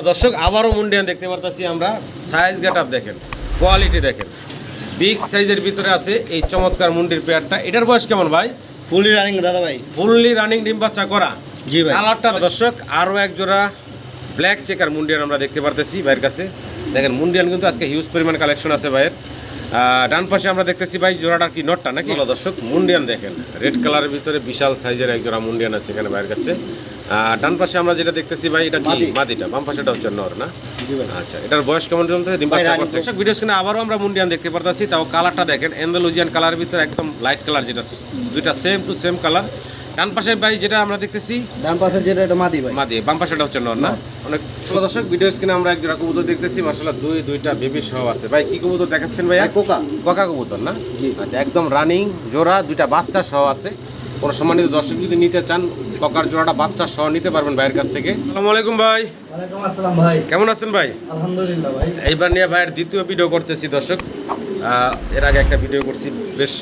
দর্শক আবারও মুন্ডিয়ান দেখতে পারতেছি আমরা। সাইজ গেট আপ দেখেন কোয়ালিটি দেখেন। বিগ সাইজের ভিতরে আছে এই চমৎকার মুন্ডির পেয়ারটা এটার বয়স কেমন ভাই? ফুললি রানিং দাদা ভাই। ফুললি রানিং ডিম বাচ্চা করা। জি ভাই। কালারটা দর্শক আরও এক জোড়া ব্ল্যাক চেকার মুন্ডিয়ান আমরা দেখতে পারতেছি ভাইয়ের কাছে। দেখেন মুন্ডিয়ান কিন্তু আজকে হিউজ পরিমাণ কালেকশন আছে ভাইয়ের। ডান পাশে আমরা দেখতেছি ভাই জোড়াটার কি নটটা নাকি? হলো দর্শক মুন্ডিয়ান দেখেন। রেড কালারের ভিতরে বিশাল সাইজের এক জোড়া মুন্ডিয়ান আছে এখানে ভাইয়ের কাছে। আহ, ডান পাশে আমরা যেটা দেখতেছি ভাই এটা কি? মাদিটা। বাম পাশেটা হচ্ছে নর না? আচ্ছা এটার বয়স কেমন চলতে দর্শক ভিডিও স্ক্রিনে আবারও আমরা মুন্ডিয়ান দেখতে পারতাছি তাও কালারটা দেখেন। এন্ডালুজিয়ান কালারের ভিতরে একদম লাইট কালার যেটা দুইটা সেম টু সেম কালার ডান পাশের ভাই যেটা আমরা দেখতেছি ডান পাশে যেটা এটা মাদি ভাই। মাদি বাম পাশেটা হচ্ছে নর না? অনেক ষোলো দর্শক ভিডিও স্ক্রিনে আমরা এক জোড়া কবুতর দেখতেছি মাসাল্লাহ দুই দুইটা বেবি সহ আছে। ভাই কি কবুতর দেখাচ্ছেন ভাই কোকা কোকা। ককা কবুতর না? জি। আচ্ছা একদম রানিং জোড়া দুইটা বাচ্চা সহ আছে। কোনো সম্মানিত দর্শক যদি নিতে চান ককার জোড়াটা বাচ্চা সহ নিতে পারবেন ভাইয়ের কাছ থেকে। আসসালামু আলাইকুম ভাই। ওয়ালাইকুম আসসালাম ভাই। কেমন আছেন ভাই? আলহামদুলিল্লাহ ভাই। এইবার নিয়ে ভাইয়ের দ্বিতীয় ভিডিও করতেছি দর্শক। এর আগে একটা ভিডিও করছি। বেশ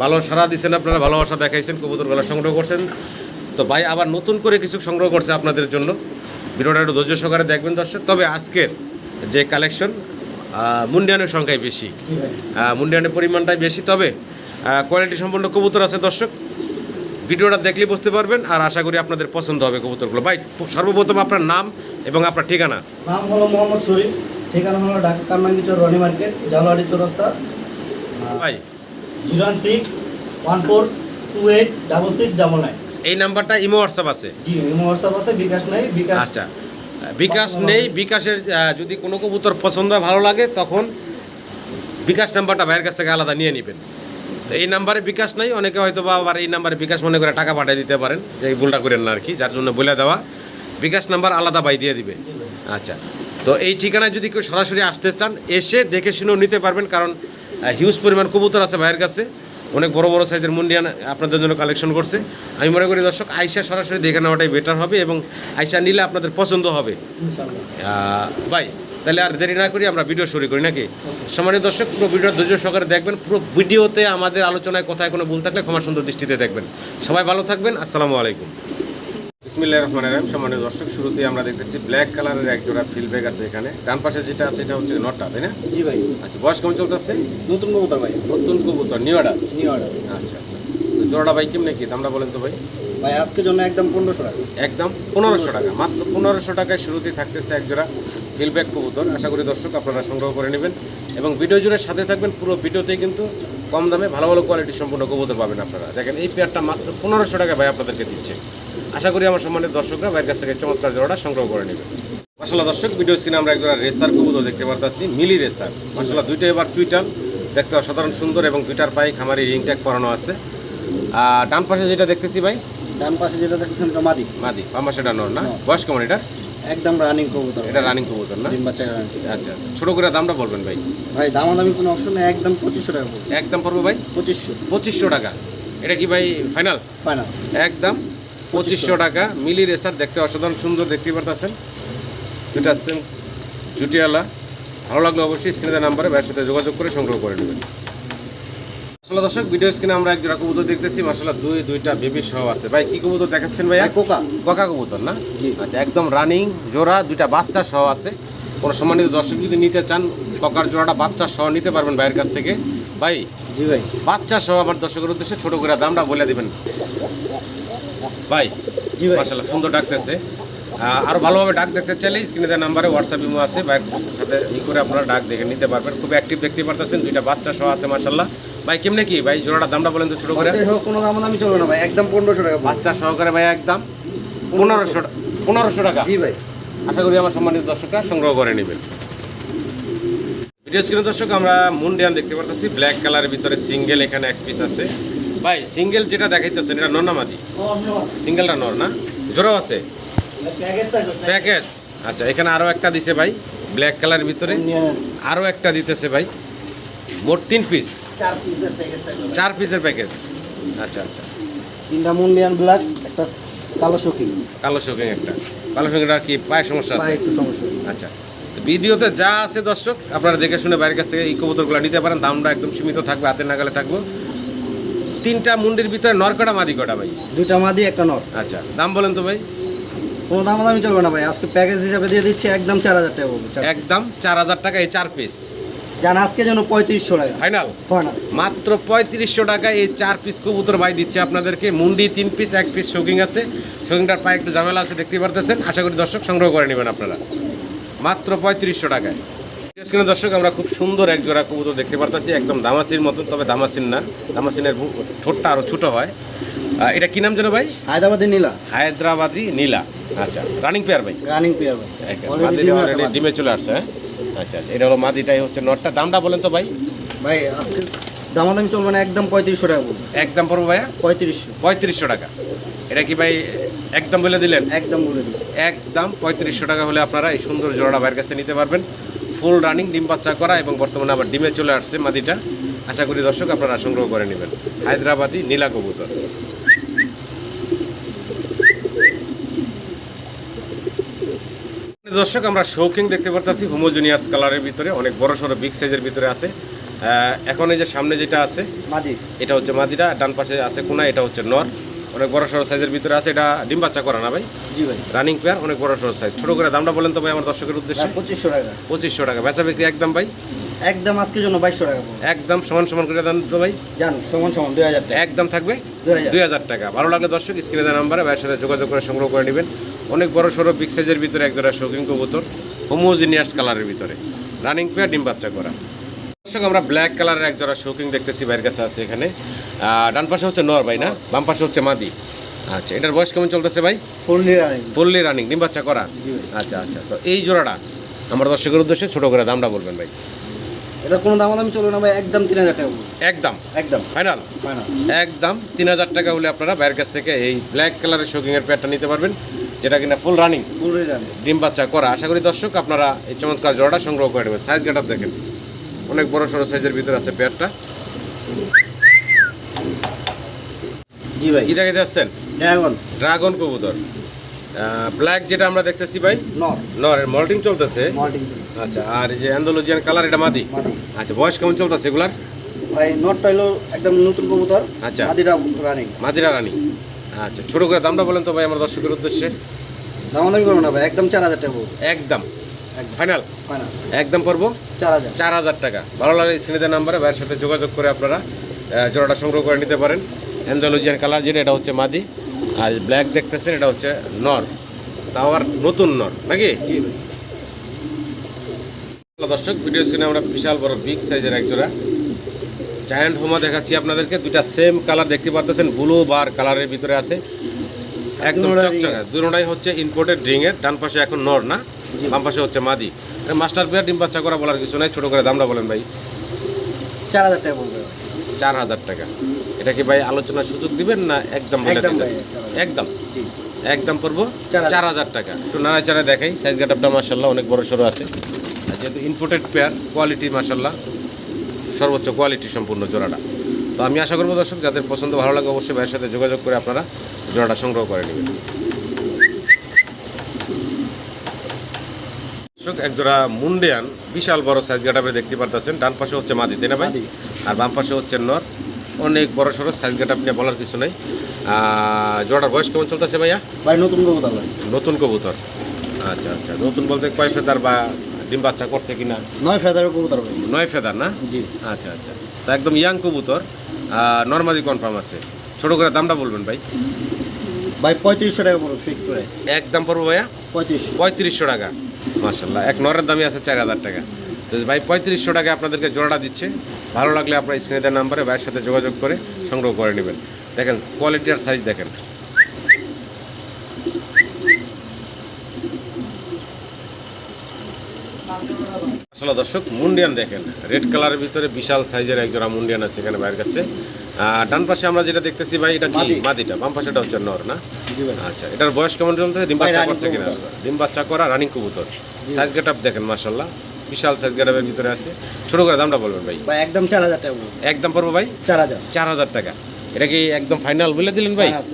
ভালো সারা দিচ্ছেন আপনারা ভালোবাসা দেখাইছেন কবুতর কবুতরগুলো সংগ্রহ করছেন। তো ভাই আবার নতুন করে কিছু সংগ্রহ করছে আপনাদের জন্য। ভিডিওটা একটু ধৈর্য সহকারে দেখবেন দর্শক। তবে আজকের যে কালেকশন মুন্ডিয়ানের সংখ্যাই বেশি। মুন্ডিয়ানের পরিমাণটাই বেশি। তবে কোয়ালিটি সম্পন্ন কবুতর আছে দর্শক। ভিডিওটা দেখলে বুঝতে পারবেন আর আশা করি আপনাদের পছন্দ হবে কবুতরগুলো। ভাই সর্বপ্রথম আপনার নাম এবং আপনার ঠিকানা। নাম হলো মোহাম্মদ শরীফ ঠিকানা হলো ঢাকা কারমাঙ্গিচর রনি মার্কেট জালওয়াড়ি চৌরাস্তা। ভাই। Zero one six one four two eight double six double nine. এই নাম্বারটা ইমো হোয়াটসঅ্যাপ আছে? জি ইমো হোয়াটসঅ্যাপ আছে বিকাশ নাই বিকাশ আচ্ছা বিকাশ নেই বিকাশের যদি কোনো কবুতর পছন্দ হয়, ভালো লাগে তখন বিকাশ নাম্বারটা ভাইয়ের কাছ থেকে আলাদা নিয়ে নেবেন। তো এই নাম্বারে বিকাশ নাই অনেকে হয়তো বা আবার এই নাম্বারে বিকাশ মনে করে টাকা পাঠিয়ে দিতে পারেন যে এই ভুলটা করেন না আর কি যার জন্য বলে দেওয়া। বিকাশ নাম্বার আলাদা বাই দিয়ে দিবে। আচ্ছা তো এই ঠিকানায় যদি কেউ সরাসরি আসতে চান এসে দেখে শুনেও নিতে পারবেন কারণ হিউজ পরিমাণ কবুতর আছে ভাইয়ের কাছে অনেক বড় বড় সাইজের মুন্ডিয়ান আপনাদের জন্য কালেকশন করছে। আমি মনে করি দর্শক আইসা সরাসরি দেখে নেওয়াটাই বেটার হবে এবং আইসা নিলে আপনাদের পছন্দ হবে। ভাই তাহলে আর দেরি না করি আমরা ভিডিও শুরু করি নাকি? সম্মানিত দর্শক পুরো ভিডিও ধৈর্য সহকারে দেখবেন। পুরো ভিডিওতে আমাদের আলোচনায় কোথায় কোনো ভুল থাকলে ক্ষমা সুন্দর দৃষ্টিতে দেখবেন। সবাই ভালো থাকবেন আসসালামু আলাইকুম। বিসমিল্লাহ রহমান রাহিম। সম্মানিত দর্শক শুরুতেই আমরা দেখতেছি ব্ল্যাক কালারের এক জোড়া ফিল ব্যাগ আছে এখানে। ডান পাশে যেটা আছে এটা হচ্ছে নটা তাই না? জি ভাই। আচ্ছা বয়স কেমন চলতেছে? নতুন কবুতর ভাই। নতুন কবুতর নিউ অর্ডার আচ্ছা আচ্ছা। তো জোড়াটা ভাই কেমনে কি? দামটা বলেন তো ভাই। ভাই আজকের জন্য একদম পনেরোশো টাকা। একদম পনেরোশো টাকা মাত্র পনেরোশো টাকায় শুরুতেই থাকতেছে এক জোড়া। ফিলব্যাক কবুতর। আশা করি দর্শক আপনারা সংগ্রহ করে নেবেন এবং ভিডিও জুড়ে সাথে থাকবেন। পুরো ভিডিওতেই কিন্তু কম দামে ভালো ভালো কোয়ালিটি সম্পূর্ণ কবুতর পাবেন আপনারা। দেখেন এই পেয়ারটা মাত্র পনেরোশো টাকা ভাই আপনাদেরকে দিচ্ছে। আশা করি আমার সম্মানের দর্শকরা ভাইয়ের কাছ থেকে চমৎকার জোড়াটা সংগ্রহ করে নেবেন। মাসাল্লাহ দর্শক ভিডিও স্ক্রিনে আমরা একজোড়া রেসার কবুতর দেখতে পারতাছি মিলি রেসার। মাসাল্লাহ দুইটা এবার টুইটার দেখতে অসাধারণ সুন্দর এবং দুইটার পায়ে খামারি রিং ট্যাগ করানো আছে। আর ডান পাশে যেটা দেখতেছি ভাই? ডান পাশে যেটা এটা মাদি। মাদি বাম নর না? বয়স কেমন এটা একদম রানিং কবুতর। এটা রানিং কবুতর না? ডিম বাচ্চা গ্যারান্টি আচ্ছা আচ্ছা। ছোটো করে দামটা বলবেন ভাই। ভাই দামাদামি কোনো অপশন নেই একদম পঁচিশশো টাকা পড়বে। একদম পড়বে ভাই? পঁচিশশো। পঁচিশশো টাকা। এটা কি ভাই ফাইনাল ফাইনাল একদম পঁচিশশো টাকা। মিলি রেসার দেখতে অসাধারণ সুন্দর দেখতে পারতেছেন। দুটা সেম জুটিয়ালা ভালো লাগলে অবশ্যই স্ক্রিনের নাম্বারে ভাইয়ের সাথে যোগাযোগ করে সংগ্রহ করে নেবেন। আসলে দর্শক ভিডিও স্ক্রিনে আমরা এক জোড়া কবুতর দেখতেছি। মাসাল্লাহ দুই দুইটা বেবি সহ আছে। ভাই কি কবুতর দেখাচ্ছেন ভাই কোকা। ককা কবুতর না? আচ্ছা একদম রানিং জোড়া দুইটা বাচ্চা সহ আছে। কোনো সম্মানিত দর্শক যদি নিতে চান ককার জোড়াটা বাচ্চা সহ নিতে পারবেন ভাইয়ের কাছ থেকে। ভাই জি ভাই। বাচ্চা সহ আমার দর্শকের উদ্দেশ্যে ছোট করে দামটা বলে দিবেন। ভাই জি ভাই। মাসাল্লাহ সুন্দর ডাকতেছে। আহ, আরও ভালোভাবে ডাক দেখতে চাইলে স্ক্রিনে দেওয়া নাম্বারে হোয়াটসঅ্যাপ ইমো আছে। ভাইয়ের সাথে ই করে আপনারা ডাক দেখে নিতে পারবেন। খুব অ্যাক্টিভ দেখতে পারতেছেন। দুইটা বাচ্চা সহ আছে মাসাল্লাহ ভাই কেমনে কি? ভাই জোড়াটা দামটা বলেন তো ছোট করে। বাচ্চা সহ কোনো দামাদামি চলবে না ভাই একদম পনেরোশো টাকা বাচ্চা সহকারে ভাই একদম। পনেরোশো পনেরোশো টাকা। জি ভাই। আশা করি আমার সম্মানিত দর্শকরা সংগ্রহ করে নেবেন। ভিডিও স্ক্রিনে দর্শক আমরা মুন্ডিয়ান দেখতে পারতেছি। ব্ল্যাক কালারের ভিতরে সিঙ্গেল এখানে এক পিস আছে। ভাই সিঙ্গেল যেটা দেখাইতেছেন এটা নন্নামাদি সিঙ্গেলটা নর। না? জোড়াও আছে? প্যাকেজ আচ্ছা এখানে আরও একটা দিছে ভাই ব্ল্যাক কালারের ভিতরে। আরও একটা দিতেছে ভাই। মোট তিন পিস চার পিসের প্যাকেজ চার পিসের প্যাকেজ আচ্ছা আচ্ছা। তিনটা মুন্ডিয়ান ব্ল্যাক একটা কালো শোকিং কালো শোকিং একটা। কালো শোকিংটা কি পায়ে সমস্যা আছে? পায়ে একটু সমস্যা আচ্ছা। তো ভিডিওতে যা আছে দর্শক আপনারা দেখে শুনে বাইরের কাছ থেকে এই কবুতরগুলো নিতে পারেন। দামটা একদম সীমিত থাকবে হাতে নাগালে থাকব। তিনটা মুন্ডির ভিতরে নরকটা মাদি কটা ভাই? দুইটা মাদি একটা নর। আচ্ছা দাম বলেন তো ভাই। কোনো দাম দামি চলবে না ভাই। আজকে প্যাকেজ হিসাবে দিয়ে দিচ্ছি একদম চার হাজার টাকা একদম চার হাজার টাকা এই চার পিস আজকে যেন পঁয়ত্রিশশো টাকা। ফাইনাল? হয় না মাত্র পঁয়ত্রিশশো টাকা এই চার পিস কবুতর ভাই দিচ্ছে আপনাদেরকে। মুন্ডি তিন পিস এক পিস শৌকিং আছে। শৌকিংটার পায়ে একটু ঝামেলা আছে দেখতে পারতেছেন। আশা করি দর্শক সংগ্রহ করে নেবেন আপনারা। মাত্র পঁয়ত্রিশশো টাকায়। স্ক্রিনে দর্শক আমরা খুব সুন্দর এক জোড়া কবুতর দেখতে পারতেছি একদম দামাসির মতন তবে দামাসিন না। দামাসিনের ঠোঁটটা আরও ছোটো হয়। এটা কি নাম যেন ভাই? হায়দ্রাবাদের নীলা। হায়দ্রাবাদি নীলা। আচ্ছা রানিং পেয়ার ভাই? রানিং পেয়ার ভাই। ডিমে চলে আসছে হ্যাঁ? আচ্ছা আচ্ছা। এটা হলো মাদিটাই হচ্ছে নটটা। দামটা বলেন তো ভাই। ভাই দামাদামি চলবে না একদম পঁয়ত্রিশশো টাকা পড়বে একদম পড়ব ভাইয়া? পঁয়ত্রিশশো। পঁয়ত্রিশশো টাকা। এটা কি ভাই একদম বলে দিলেন? একদম বলে দিচ্ছি একদম পঁয়ত্রিশশো টাকা হলে আপনারা এই সুন্দর জোড়াটা বাইরের কাছে নিতে পারবেন। ফুল রানিং ডিম বাচ্চা করা এবং বর্তমানে আবার ডিমে চলে আসছে মাদিটা। আশা করি দর্শক আপনারা সংগ্রহ করে নেবেন। হায়দ্রাবাদি নীলা কবুতর। দর্শক আমরা শৌকিং দেখতে পারতেছি হোমোজুনিয়াস কালারের ভিতরে অনেক বড় সড়ো বিগ সাইজের ভিতরে আছে। এখন এই যে সামনে যেটা আছে মাদি। এটা হচ্ছে মাদিরা ডান পাশে আছে কোনা এটা হচ্ছে নর। অনেক বড় সড়ো সাইজের ভিতরে আছে এটা ডিম বাচ্চা করা না ভাই? জি ভাই। রানিং পেয়ার অনেক বড় সড়ো সাইজ ছোট করে দামটা বলেন তো ভাই আমার দর্শকের উদ্দেশ্যে? পঁচিশশো টাকা। পঁচিশশো টাকা। বেচা বিক্রি একদম ভাই? একদম আজকের জন্য বাইশশো টাকা একদম সমান সমান করে দেন তো ভাই? জান সমান সমান দুই হাজার টাকা। একদম থাকবে? দুই হাজার। দুই হাজার টাকা। ভালো লাগলে দর্শক স্ক্রিনে দেওয়া নাম্বারে ভাইয়ের সাথে যোগাযোগ করে সংগ্রহ করে নেবেন। অনেক বড় সড়ো বিগ সাইজের ভিতরে একজোড়া শৌখিন কবুতর হোমোজিনিয়াস কালারের ভিতরে। রানিং পেয়ার ডিম বাচ্চা করা। দর্শক আমরা ব্ল্যাক কালারের এক জোড়া শৌকিং দেখতেছি বাইরের কাছে আছে এখানে। ডান পাশে হচ্ছে নর ভাই না? বাম পাশে হচ্ছে মাদি। আচ্ছা এটার বয়স কেমন চলতেছে ভাই? ফুললি রানিং ফুললি রানিং ডিম বাচ্চা করা? আচ্ছা আচ্ছা তো এই জোড়াটা আমার দর্শকের উদ্দেশ্যে ছোটো করে দামটা বলবেন ভাই। এটা কোনো দামাদামি চলবে না ভাই একদম তিন হাজার টাকা একদম। একদম। ফাইনাল হয় একদম তিন হাজার টাকা হলে আপনারা বাইরের কাছ থেকে এই ব্ল্যাক কালারের শোকিংয়ের প্যাডটা নিতে পারবেন। যেটা কিনা ফুল রানিং রানিং ডিম বাচ্চা করা। আশা করি দর্শক আপনারা এই চমৎকার জোড়াটা সংগ্রহ করে নেবেন। সাইজ গেট দেখেন। অনেক বড় সড়ো সাইজের ভিতরে আছে প্যাডটা জি ভাই। কি দেখে যাচ্ছেন ড্রাগন ড্রাগন কবুতর। ব্ল্যাক যেটা আমরা দেখতেছি ভাই? নর নরের মল্টিং চলতেছে? আচ্ছা আর যে অ্যান্ডোলজিয়ান কালার এটা মাদি? আচ্ছা বয়স কেমন চলতেছে এগুলার? ভাই নটটা হলো একদম নতুন কবুতর। আচ্ছা। মাদিটা রানিং মাদিরা রানী আচ্ছা ছোট করে দামটা বলেন তো ভাই আমার দর্শকের উদ্দেশ্যে। দামাদামি করব না ভাই একদম চার হাজার টাকা একদম। ফাইনাল? একদম পড়ব চার হাজার। চার হাজার টাকা। ভালো লাগে শ্রেণীদের নাম্বারে ভাইয়ের সাথে যোগাযোগ করে আপনারা জোড়াটা সংগ্রহ করে নিতে পারেন। অ্যান্ডোলজিয়ান কালার যেটা এটা হচ্ছে মাদি। আর ব্ল্যাক দেখতেছেন এটা হচ্ছে নর। তাও আবার নতুন নর নাকি? দর্শক ভিডিও স্ক্রিনে আমরা বিশাল বড় বিগ সাইজের এক জোড়া জায়ান্ট হোমা দেখাচ্ছি আপনাদেরকে। দুইটা সেম কালার দেখতে পারতেছেন ব্লু বার কালারের ভিতরে আছে। একদম চকচকা। দুটোটাই হচ্ছে ইম্পোর্টেড ড্রিংয়ের ডান পাশে এখন নর না বাম পাশে হচ্ছে মাদি। মাস্টার পেয়ার ডিম বাচ্চা করা বলার কিছু নাই ছোটো করে দামটা বলেন ভাই। চার হাজার টাকা চার হাজার টাকা। এটা কি ভাই আলোচনার সুযোগ দিবেন না একদম একদম। একদম। পড়ব? চার হাজার। টাকা। একটু নাড়াচাড়া দেখাই। সাইজ গাটাপটা মাসাল্লাহ অনেক বড় সড়ো আছে যেহেতু ইম্পোর্টেড পেয়ার কোয়ালিটি মাসাল্লাহ সর্বোচ্চ কোয়ালিটি সম্পূর্ণ জোড়াটা। তো আমি আশা করব দর্শক যাদের পছন্দ ভালো লাগে অবশ্যই ভাইয়ের সাথে যোগাযোগ করে আপনারা জোড়াটা সংগ্রহ করে নেবেন। দর্শক এক জোড়া মুন্ডিয়ান বিশাল বড় সাইজ গাটাপে দেখতে পারতেছেন। ডান পাশে হচ্ছে মাদি তাই না ভাই? আর বাম পাশে হচ্ছে নর। অনেক বড় সড়ো সাইজ গাটাপ নিয়ে বলার কিছু নেই। জোড়াটার বয়স কেমন চলতেছে ভাইয়া? ভাই নতুন কবুতর নতুন কবুতর। আচ্ছা আচ্ছা নতুন বলতে কয় ফেদার বা ডিম বাচ্চা করছে কিনা? নয় ফেদারের কবুতর ভাই। নয় ফেদার না? জি। আচ্ছা আচ্ছা। তা একদম ইয়াং কবুতর নর্মালি কনফার্ম আছে। ছোটো করে দামটা বলবেন ভাই। ভাই পঁয়ত্রিশশো টাকা পড়বে ফিক্স প্রাইস একদম পড়ব ভাইয়া? পঁয়ত্রিশশো। পঁয়ত্রিশশো টাকা। মার্শাল্লাহ এক নরের দামই আছে চার হাজার টাকা। তো ভাই পঁয়ত্রিশশো টাকা আপনাদেরকে জোড়াটা দিচ্ছে। ভালো লাগলে আপনার স্ক্রিনে দেওয়ার নাম্বারে ভাইয়ের সাথে যোগাযোগ করে সংগ্রহ করে নেবেন। দেখেন কোয়ালিটি আর সাইজ দেখেন। আসলে দর্শক মুন্ডিয়ান দেখেন। রেড কালারের ভিতরে বিশাল সাইজের এক জোড়া মুন্ডিয়ান আছে এখানে বাইরের কাছে। ডান পাশে আমরা যেটা দেখতেছি ভাই এটা কি? মাদি। মাদিটা। বাম পাশেটা হচ্ছে নর না? আচ্ছা এটার বয়স কেমন চলতে ডিম বাচ্চা করছে কিনা। ডিম বাচ্চা করা রানিং কবুতর। সাইজ গেট দেখেন মাশাল্লাহ বিশাল সাইজ গেটাপের ভিতরে আছে। ছোট করে দামটা বলবেন ভাই। একদম চার হাজার টাকা একদম পড়ব ভাই? চার হাজার। চার হাজার টাকা। এটা কি একদম ফাইনাল বলে দিলেন ভাই? হ্যাঁ,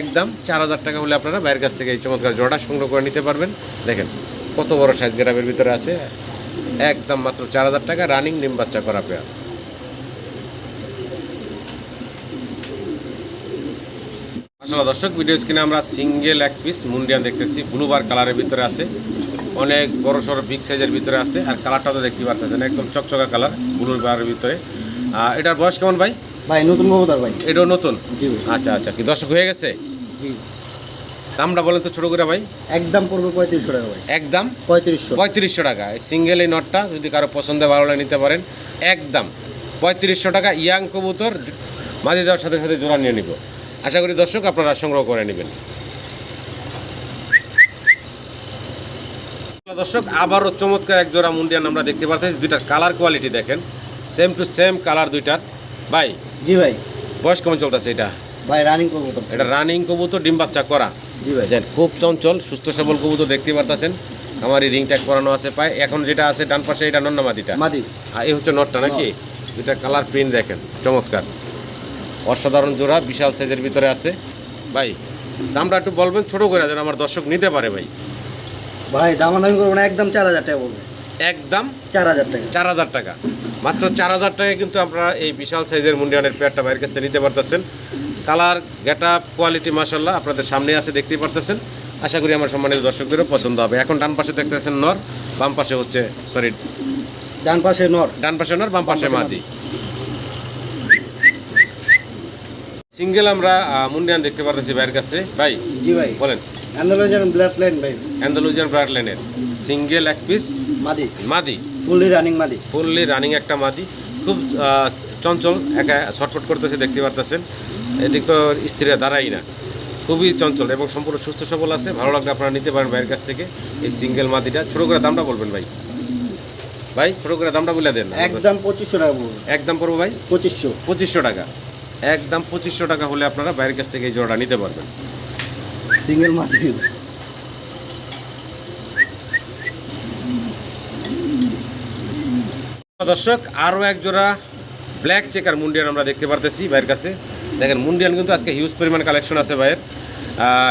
একদম চার হাজার টাকা হলে আপনারা বাইরের কাছ থেকে এই চমৎকার জোড়া সংগ্রহ করে নিতে পারবেন। দেখেন কত বড় সাইজ গেটাপের ভিতরে আছে। একদম মাত্র চার হাজার টাকা রানিং ডিম বাচ্চা করা পেয়ার। আসলে দর্শক ভিডিও স্ক্রিনে আমরা সিঙ্গেল এক পিস মুন্ডিয়ান দেখতেছি ব্লুবার কালারের ভিতরে আছে অনেক বড় সড়ো বিগ সাইজের ভিতরে আছে আর কালারটাও তো দেখতে পারতেছেন একদম চকচকা কালার ব্লুর বারের ভিতরে। এটার বয়স কেমন ভাই? ভাই নতুন কবুতর ভাই। এটাও নতুন? আচ্ছা আচ্ছা কি দর্শক হয়ে গেছে? জি। দামটা বলেন তো ছোটো করে ভাই। একদম পড়বে পঁয়ত্রিশশো টাকা ভাই। একদম পঁয়ত্রিশশো। পঁয়ত্রিশশো টাকা। সিঙ্গেল এই নটটা যদি কারও পছন্দে ভালো লাগে নিতে পারেন একদম পঁয়ত্রিশশো টাকা ইয়াং কবুতর মাঝে দেওয়ার সাথে সাথে জোড়া নিয়ে নিব। আশা করি দর্শক আপনারা সংগ্রহ করে নেবেন। দর্শক আবারও চমৎকার এক জোড়া মুন্ডিয়ান আমরা দেখতে পাচ্ছি দুইটার কালার কোয়ালিটি দেখেন। সেম টু সেম কালার দুইটার। ভাই জি ভাই। বয়স কেমন চলতেছে এটা? ভাই রানিং কবুতর। এটা রানিং কবুতর ডিম বাচ্চা করা। জি ভাই। খুব চঞ্চল সুস্থ সবল কবুতর দেখতে পারতেছেন। আমার এই রিং ট্যাগ করানো আছে পায়। এখন যেটা আছে ডান পাশে এটা নন্নামাদিটা মাদি আর এই হচ্ছে নটটা নাকি? দুইটা কালার প্রিন্ট দেখেন চমৎকার। অসাধারণ জোড়া বিশাল সাইজের ভিতরে আছে। ভাই দামটা একটু বলবেন ছোট করে যেন আমার দর্শক নিতে পারে ভাই। ভাই দাম দামি করব না একদম চার হাজার টাকা বলবে। একদম চার হাজার টাকা। চার হাজার টাকা। মাত্র চার হাজার টাকায় কিন্তু আপনারা এই বিশাল সাইজের মুন্ডিয়ানের পেয়ারটা বাইরের কাছ থেকে নিতে পারতেছেন। কালার গেট আপ কোয়ালিটি মাসাল্লাহ আপনাদের সামনে আছে দেখতেই পারতেছেন। আশা করি আমার সম্মানিত দর্শকদেরও পছন্দ হবে। এখন ডান পাশে দেখতেছেন নর বাম পাশে হচ্ছে সরি ডান পাশে নর। ডান পাশে নর বাম পাশে মাদি। সিঙ্গেল আমরা মুন্ডিয়ান দেখতে পারতেছি বাইরের কাছে। ভাই জি ভাই। বলেন। অ্যান্ডোলজিয়ান ব্লাড লাইন ভাই। অ্যান্ডালুজিয়ান ব্রাড লাইনের। সিঙ্গেল এক পিস মাদি। মাদি। ফুললি রানিং মাদি। ফুললি রানিং একটা মাদি। খুব চঞ্চল একা ছটফট করতেছে দেখতে পারতেছেন। এদিক তো স্ত্রীরা দাঁড়াই না। খুবই চঞ্চল এবং সম্পূর্ণ সুস্থ সবল আছে। ভালো লাগলে আপনারা নিতে পারেন ভাইয়ের কাছ থেকে এই সিঙ্গেল মাদিটা ছোটো করে দামটা বলবেন ভাই। ভাই ছোটো করে দামটা বলে দেন একদম পঁচিশশো টাকা একদম পড়ব ভাই? পঁচিশশো। পঁচিশশো টাকা। একদম পঁচিশশো টাকা হলে আপনারা বাইরের কাছ থেকে এই জোড়াটা নিতে পারবেন। সিঙ্গেল মাদি দর্শক আরও এক জোড়া ব্ল্যাক চেকার মুন্ডিয়ান আমরা দেখতে পারতেছি ভাইয়ের কাছে। দেখেন মুন্ডিয়ান কিন্তু আজকে হিউজ পরিমাণ কালেকশন আছে ভাইয়ের।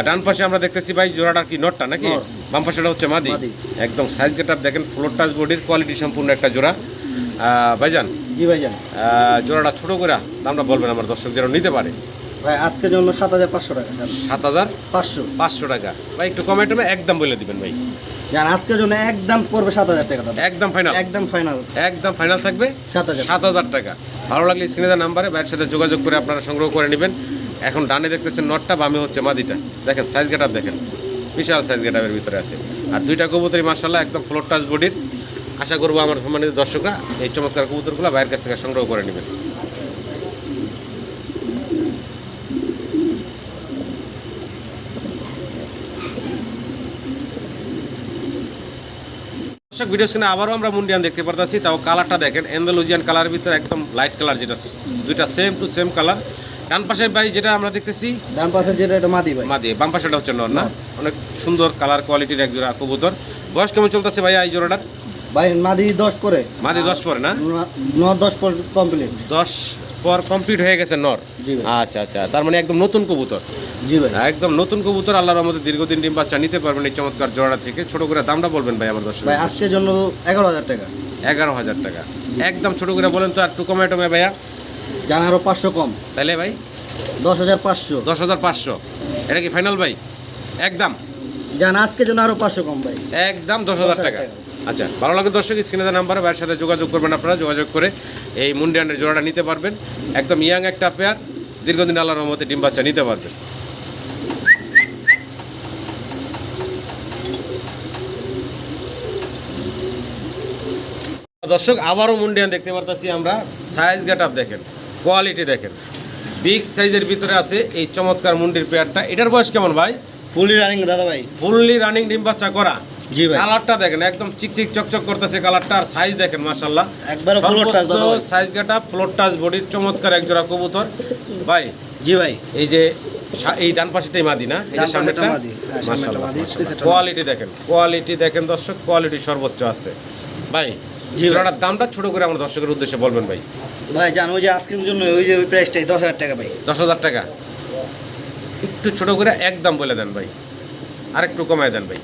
ডান পাশে আমরা দেখতেছি ভাই জোড়াটার কি নটটা নাকি। বাম পাশেটা হচ্ছে মাদি। একদম সাইজ গেটার দেখেন ফ্লোর টাচ বডির কোয়ালিটি সম্পূর্ণ একটা জোড়া। ভাইজান? জি ভাইজান। জোড়াটা ছোটো করে দামটা বলবেন আমার দর্শক যেন নিতে পারে। ভাই আজকের জন্য সাত হাজার পাঁচশো টাকা সাত হাজার পাঁচশো? পাঁচশো। টাকা। ভাই একটু কমে টমে একদম বলে দিবেন ভাই। জান আজকের জন্য একদম পড়বে সাত হাজার টাকা একদম ফাইনাল একদম ফাইনাল একদম ফাইনাল থাকবে সাত হাজার। সাত হাজার টাকা। ভালো লাগলে স্ক্রিনে নাম্বারে বাইরের সাথে যোগাযোগ করে আপনারা সংগ্রহ করে নেবেন। এখন ডানে দেখতেছেন নটটা, বামে হচ্ছে মাদিটা। দেখেন সাইজ গেটাপ দেখেন। বিশাল সাইজ গেটাপের ভিতরে আছে। আর দুইটা কবুতরই মার্শাল্লাহ একদম ফ্লোর টাচ বডির আশা করব আমার সম্মানিত দর্শকরা এই চমৎকার কবুতরগুলো বাইরের কাছ থেকে সংগ্রহ করে নেবেন। দর্শক ভিডিও স্ক্রিনে আবারও আমরা মুন্ডিয়ান দেখতে পারতেছি। তাও কালারটা দেখেন এন্ডোলজিয়ান কালারের ভিতরে একদম লাইট কালার যেটা দুইটা সেম টু সেম কালার ডান পাশের বাই যেটা আমরা দেখতেছি ডান পাশে যেটা এটা মাদি ভাই। মা দিয়ে বাম পাশেটা হচ্ছে নর না? অনেক সুন্দর কালার কোয়ালিটির এক জোড়া কবুতর। বয়স কেমন চলতেছে ভাই এই জোড়াটার? ভাই মাদি দশ পরে। মাদি দশ পরে না? ন দশ পরে কমপ্লিট দশ পর কমপ্লিট হয়ে গেছে নর। আচ্ছা আচ্ছা তার মানে একদম নতুন কবুতর। জি ভাই। একদম নতুন কবুতর আল্লাহর রহমতে দীর্ঘদিন ডিম বাচ্চা নিতে পারবেন এই চমৎকার জোড়া থেকে। ছোট করে দামটা বলবেন ভাই আমার দর্শক। ভাই আজকের জন্য এগারো হাজার টাকা। এগারো হাজার টাকা। একদম ছোট করে বলেন তো আর একটু কমে টমে ভাইয়া। জান আরও পাঁচশো কম। তাহলে ভাই? দশ হাজার পাঁচশো। দশ হাজার পাঁচশো। এটা কি ফাইনাল ভাই? একদম। জান আজকের জন্য আরও পাঁচশো কম ভাই। একদম দশ হাজার টাকা। আচ্ছা ভালো লাগে দর্শক স্ক্রিনে নাম্বারে ভাইয়ের সাথে যোগাযোগ করবেন আপনারা যোগাযোগ করে এই মুন্ডিয়ানের জোড়াটা নিতে পারবেন। একদম ইয়াং একটা পেয়ার দীর্ঘদিন আল্লাহর রহমতে ডিম বাচ্চা নিতে পারবেন। দর্শক আবারও মুন্ডিয়ান দেখতে পারতেছি আমরা। সাইজ গেট আপ দেখেন কোয়ালিটি দেখেন। বিগ সাইজের ভিতরে আছে এই চমৎকার মুন্ডির পেয়ারটা এটার বয়স কেমন ভাই? ফুললি রানিং দাদা ভাই। ফুললি রানিং ডিম বাচ্চা করা। জি ভাই। কালারটা দেখেন একদম চিকচিক চকচক করতেছে কালারটা আর সাইজ দেখেন মাশাল্লাহ একবারে টাচ সাইজ গাটা ফ্লোর টাচ বডির চমৎকার এক জোড়া কবুতর। ভাই জি ভাই। এই যে এই ডান পাশেটাই মাদি না? এই যে সামনেটা মাদি। হ্যাঁ, কোয়ালিটি দেখেন কোয়ালিটি দেখেন দর্শক কোয়ালিটি সর্বোচ্চ আছে। ভাই জোড়াটার দামটা ছোট করে আমার দর্শকের উদ্দেশ্যে বলবেন ভাই। ভাই জান ওই যে আজকের জন্য ওই যে ওই প্রাইসটাই দশ হাজার টাকা ভাই। দশ হাজার টাকা? একটু ছোট করে একদম বলে দেন ভাই। আর একটু কমায় দেন ভাই।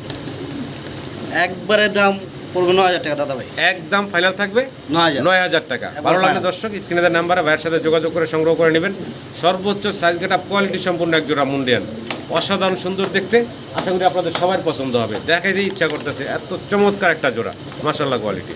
একবারে দাম পড়বে নয় হাজার টাকা দাদা ভাই। একদম ফাইনাল থাকবে নয় হাজার। নয় হাজার টাকা। ভালো লাগলে। দর্শক স্ক্রিনের নাম্বারে ভাইয়ের সাথে যোগাযোগ করে সংগ্রহ করে নেবেন। সর্বোচ্চ সাইজ গেট আপ কোয়ালিটি সম্পূর্ণ এক জোড়া মুন্ডিয়ান। অসাধারণ সুন্দর দেখতে। আশা করি আপনাদের সবার পছন্দ হবে। দেখাই দিয়ে ইচ্ছা করতেছে। এত চমৎকার একটা জোড়া। মাসাল্লাহ কোয়ালিটি